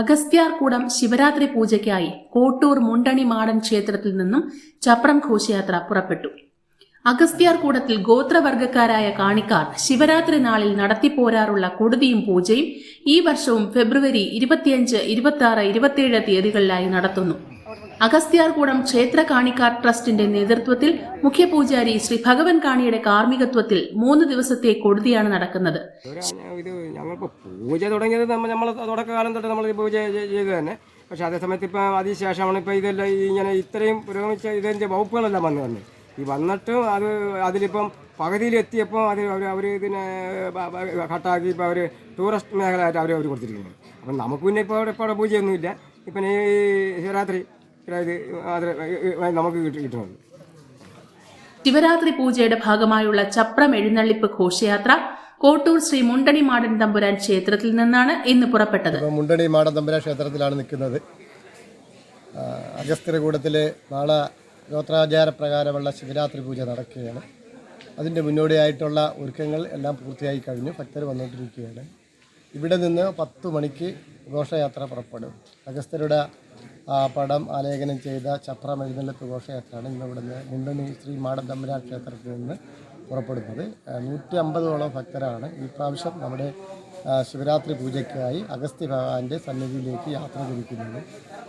അഗസ്ത്യാർകൂടം ശിവരാത്രി പൂജയ്ക്കായി കോട്ടൂർ മുണ്ടണി മാടൻ ക്ഷേത്രത്തിൽ നിന്നും ചപ്രം ഘോഷയാത്ര പുറപ്പെട്ടു. അഗസ്ത്യാർകൂടത്തിൽ ഗോത്രവർഗക്കാരായ കാണിക്കാർ ശിവരാത്രി നാളിൽ നടത്തിപ്പോരാറുള്ള കൊടുതിയും പൂജയും ഈ വർഷവും ഫെബ്രുവരി ഇരുപത്തിയഞ്ച് ഇരുപത്തി ആറ് ഇരുപത്തിയേഴ് തീയതികളിലായി നടത്തുന്നു. അഗസ്ത്യാർകൂടം ക്ഷേത്ര കാണിക്കാർ ട്രസ്റ്റിന്റെ നേതൃത്വത്തിൽ മുഖ്യപൂജാരി ശ്രീ ഭഗവൻ കാണിയുടെ കാർമ്മികത്വത്തിൽ മൂന്ന് ദിവസത്തെ കൊടുതിയാണ് നടക്കുന്നത്. ഞങ്ങൾക്ക് പൂജ തുടങ്ങിയത് നമ്മൾ തുടക്കകാലം തൊട്ട് നമ്മൾ പൂജ ചെയ്- ചെയ്തു തന്നെ. പക്ഷെ അതേസമയത്ത് ഇപ്പം അതിനുശേഷമാണ് ഇപ്പോൾ ഇതെല്ലാം ഇങ്ങനെ ഇത്രയും പുരോഗമിച്ച ഇതിന്റെ വകുപ്പുകളെല്ലാം വന്നു വന്നു. ഈ വന്നിട്ടും അത് അതിലിപ്പം പകുതിയിലെത്തിയപ്പോൾ അത് അവർ അവർ ഇതിനെ കട്ടാക്കി ഇപ്പോൾ അവർ ടൂറിസ്റ്റ് മേഖലയായിട്ട് അവർ അവർ കൊടുത്തിരിക്കുന്നത്. അപ്പം നമുക്ക് പിന്നെ ഇപ്പോൾ ഇവിടെ ഇപ്പോൾ അവിടെ പൂജയൊന്നുമില്ല. ഇപ്പം ഈ ശിവരാത്രി നമുക്ക് കിട്ടി ശിവരാത്രി പൂജയുടെ ഭാഗമായുള്ള ചപ്രം എഴുന്നള്ളിപ്പ് ഘോഷയാത്ര കോട്ടൂർ ശ്രീ മുണ്ടണി മാടൻ തമ്പുരാൻ ക്ഷേത്രത്തിൽ നിന്നാണ് ഇന്ന് പുറപ്പെട്ടത്. മുണ്ടണി മാടൻ തമ്പുരാൻ ക്ഷേത്രത്തിലാണ് നിൽക്കുന്നത്. ആ, അഗസ്ത്യകൂടത്തിലെ നാളെ ഗോത്രാചാര പ്രകാരമുള്ള ശിവരാത്രി പൂജ നടക്കുകയാണ്. അതിന്റെ മുന്നോടിയായിട്ടുള്ള ഒരുക്കങ്ങൾ എല്ലാം പൂർത്തിയായി കഴിഞ്ഞു. ഭക്തർ വന്നുകൊണ്ടിരിക്കുകയാണ്. ഇവിടെ നിന്ന് പത്ത് മണിക്ക് ഘോഷയാത്ര പുറപ്പെടും. അഗസ്ത്യരുടെ പടം ആലേഖനം ചെയ്ത ചപ്രം എഴുന്നള്ളത്ത് ഘോഷയാത്രയാണ് ഇന്ന് ഇവിടുന്ന് മുണ്ടണി ശ്രീ മാടന്തമ്പുര ക്ഷേത്രത്തിൽ നിന്ന് പുറപ്പെടുന്നത്. നൂറ്റി അമ്പതോളം ഭക്തരാണ്. ഈ പ്രാവശ്യം നമ്മുടെ ശിവരാത്രി പൂജയ്ക്കായി അഗസ്ത്യ ഭഗവാന്റെ സന്നിധിയിലേക്ക് യാത്ര തിരിക്കുന്നത്.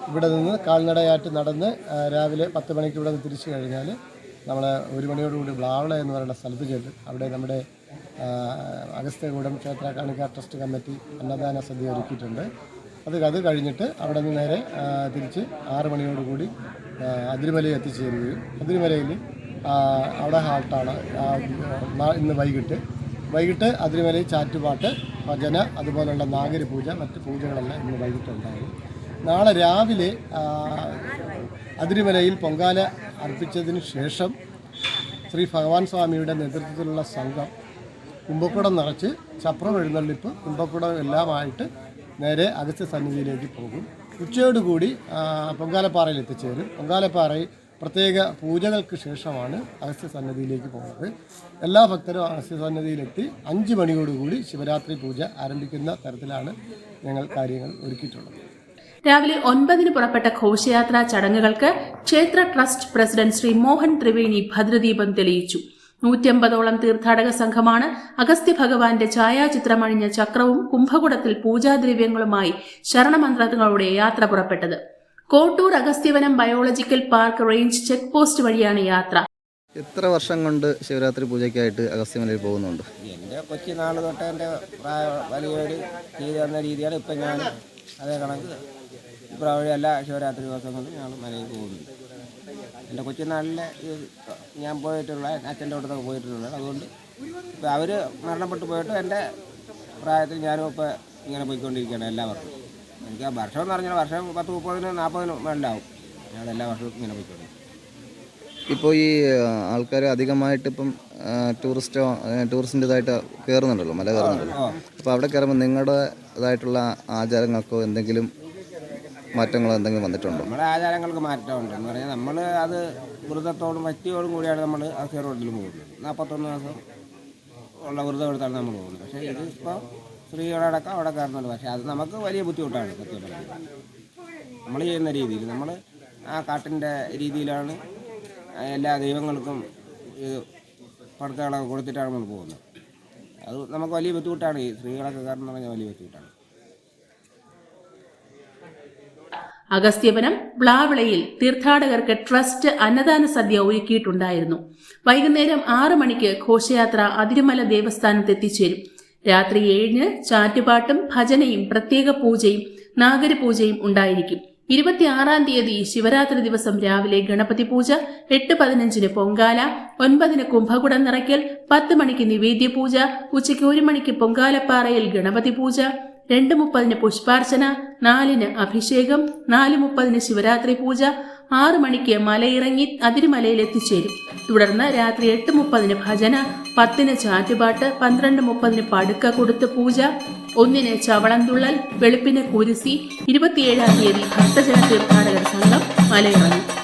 ഇവിടെ നിന്ന് കാൽനടയായിട്ട് നടന്ന് രാവിലെ പത്ത് മണിക്ക് ഇവിടെ നിന്ന് തിരിച്ചു കഴിഞ്ഞാൽ നമ്മൾ ഒരു മണിയോടുകൂടി ബ്ലാവള എന്ന് പറയുന്ന സ്ഥലത്ത് ചെല്ലും. അവിടെ നമ്മുടെ അഗസ്ത്യകൂടം ക്ഷേത്ര കാണിക്കാർ ട്രസ്റ്റ് കമ്മിറ്റി അന്നദാന സദ്യ ഒരുക്കിയിട്ടുണ്ട്. അത് അത് കഴിഞ്ഞിട്ട് അവിടെ നിന്ന് നേരെ തിരിച്ച് ആറ് മണിയോടുകൂടി കൂടി അതിരുമലയിൽ എത്തിച്ചേരുകയും. അതിരുമലയിൽ അവിടെ ഹാൾട്ടാണ് ഇന്ന് വൈകിട്ട്. വൈകിട്ട് അതിരുമലയിൽ ചാറ്റുപാട്ട് ഭജന അതുപോലുള്ള നാഗരി പൂജ മറ്റ് പൂജകളെല്ലാം ഇന്ന് വൈകിട്ടുണ്ടാകും. നാളെ രാവിലെ അതിരുമലയിൽ പൊങ്കാല അർപ്പിച്ചതിന് ശേഷം ശ്രീ ഭഗവാൻ സ്വാമിയുടെ നേതൃത്വത്തിലുള്ള സംഘം കുമ്പക്കുടം നിറച്ച് ചപ്രം എഴുന്നള്ളിപ്പ് കുമ്പക്കുടം എല്ലാമായിട്ട് നേരെ അഗസ്ത്യ സന്നിധിയിലേക്ക് പോകും. ഉച്ചയോടുകൂടി പൊങ്കാലപ്പാറയിൽ എത്തിച്ചേരും പൊങ്കാലപ്പാറയിൽ പ്രത്യേക പൂജകൾക്ക് ശേഷമാണ് അഗസ്ത്യ സന്നിധിയിലേക്ക് പോകുന്നത്. എല്ലാ ഭക്തരും അഗസ്ത്യ സന്നിധിയിലെത്തി അഞ്ച് മണിയോടുകൂടി ശിവരാത്രി പൂജ ആരംഭിക്കുന്ന തരത്തിലാണ് ഞങ്ങൾ കാര്യങ്ങൾ ഒരുക്കിയിട്ടുള്ളത്. രാവിലെ ഒൻപതിന് പുറപ്പെട്ട ഘോഷയാത്രാ ചടങ്ങുകൾക്ക് ക്ഷേത്ര ട്രസ്റ്റ് പ്രസിഡന്റ് ശ്രീ മോഹൻ ത്രിവേണി ഭദ്രദീപം തെളിയിച്ചു. നൂറ്റമ്പതോളം തീർത്ഥാടക സംഘമാണ് അഗസ്ത്യ ഭഗവാന്റെ ഛായാചിത്രമണിഞ്ഞ ചക്രവും കുംഭകുടത്തിൽ പൂജാദ്രവ്യങ്ങളുമായി ശരണമന്ത്രങ്ങളുടെ യാത്ര പുറപ്പെട്ടത്. Kottoor Agasthyavanam biological park range check post വഴിയാണ് യാത്ര. എത്ര വർഷം കൊണ്ട് ശിവരാത്രി പൂജയ്ക്കായിട്ട് അഗസ്ത്യമലയിൽ പോകുന്നുണ്ട്? എന്റെ കൊച്ചി നാൾ തൊട്ട് എന്റെ വലിയൊരു ചെയ്തു തന്ന രീതിയാണ് ഇപ്പം ഞാൻ അതേ കണക്ക് ഇപ്രാവശ്യം എല്ലാ ശിവരാത്രി ദിവസങ്ങളും ഞങ്ങൾ മലയിൽ പോകുന്നുണ്ട്. എന്റെ കൊച്ചിനാളിലെ ഈ ഞാൻ പോയിട്ടുള്ള അച്ഛന്റെ അടുത്തൊക്കെ പോയിട്ടുള്ളത്. അതുകൊണ്ട് ഇപ്പം അവർ മരണപ്പെട്ട് പോയിട്ട് എന്റെ പ്രായത്തിൽ ഞാനും ഇപ്പോൾ ഇങ്ങനെ പോയിക്കൊണ്ടിരിക്കുകയാണ് എല്ലാ വർഷവും. എനിക്ക് ആ വർഷം എന്ന് പറഞ്ഞാൽ വർഷം പത്ത് മുപ്പതിനും നാൽപ്പതിനും വേണ്ടാവും ഞങ്ങൾ എല്ലാ വർഷവും ഇങ്ങനെ പോയിക്കൊണ്ടിരിക്കും. ഇപ്പോൾ ഈ ആൾക്കാർ അധികമായിട്ട് ഇപ്പം ടൂറിസ്റ്റോ ടൂറിസ്റ്റിന്റെതായിട്ട് കയറുന്നുണ്ടല്ലോ മല കയറുന്നുണ്ടല്ലോ. അപ്പോൾ അവിടെ കയറുമ്പോൾ നിങ്ങളുടെ നിങ്ങളുടേതായിട്ടുള്ള ആചാരങ്ങൾക്കോ എന്തെങ്കിലും മാറ്റങ്ങളോ എന്തെങ്കിലും വന്നിട്ടുണ്ടോ? നമ്മുടെ ആചാരങ്ങൾക്ക് മാറ്റമുണ്ട്. എന്ന് പറഞ്ഞാൽ നമ്മൾ അത് വ്രതത്തോടും ഭക്തിയോടും കൂടിയാണ് നമ്മൾ അക്ഷയ റോഡിൽ പോകുന്നത്. നാൽപ്പത്തൊന്ന് ദിവസം ഉള്ള വ്രതം എടുത്താണ് നമ്മൾ പോകുന്നത്. പക്ഷേ ഇത് ഇപ്പോൾ സ്ത്രീകളടക്കം അവിടെ കയറുന്നുണ്ട്. പക്ഷേ അത് നമുക്ക് വലിയ ബുദ്ധിമുട്ടാണ് സത്യം നമ്മൾ ചെയ്യുന്ന രീതിയിൽ നമ്മൾ ആ കാട്ടിന്റെ രീതിയിലാണ് എല്ലാ ദൈവങ്ങൾക്കും പടത്തകളൊക്കെ കൊടുത്തിട്ടാണ് നമ്മൾ പോകുന്നത്. അത് നമുക്ക് വലിയ ബുദ്ധിമുട്ടാണ്. ഈ സ്ത്രീകളൊക്കെ കയറുന്ന പറഞ്ഞാൽ വലിയ ബുദ്ധിമുട്ടാണ്. അഗസ്ത്യവനം പ്ലാവിളയിൽ തീർത്ഥാടകർക്ക് ട്രസ്റ്റ് അന്നദാന സദ്യ ഒരുക്കിയിട്ടുണ്ടായിരുന്നു. വൈകുന്നേരം ആറു മണിക്ക് ഘോഷയാത്ര അതിരുമല ദേവസ്ഥാനത്ത് എത്തിച്ചേരും രാത്രി ഏഴിന് ചാറ്റുപാട്ടും ഭജനയും പ്രത്യേക പൂജയും നാഗരപൂജയും ഉണ്ടായിരിക്കും. ഇരുപത്തിയാറാം തീയതി ശിവരാത്രി ദിവസം രാവിലെ ഗണപതി പൂജ എട്ട് പതിനഞ്ചിന് പൊങ്കാല ഒൻപതിന് കുംഭകുടം നിറയ്ക്കൽ പത്ത് മണിക്ക് നിവേദ്യ പൂജ ഉച്ചയ്ക്ക് ഒരു മണിക്ക് പൊങ്കാലപ്പാറയിൽ ഗണപതി പൂജ രണ്ട് മുപ്പതിന് പുഷ്പാർച്ചന നാലിന് അഭിഷേകം നാല് മുപ്പതിന് ശിവരാത്രി പൂജ ആറ് മണിക്ക് മലയിറങ്ങി അതിരുമലയിൽ എത്തിച്ചേരും തുടർന്ന് രാത്രി എട്ട് മുപ്പതിന് ഭജന പത്തിന് ചാറ്റുപാട്ട് പന്ത്രണ്ട് മുപ്പതിന് പടുക്ക കൊടുത്ത് പൂജ ഒന്നിന് ചവളന്തുള്ളൽ വെളുപ്പിന് കുരിശി ഇരുപത്തിയേഴാം തീയതി ഭക്തജന തീർത്ഥാടകർ സംഘം മലയിറങ്ങും.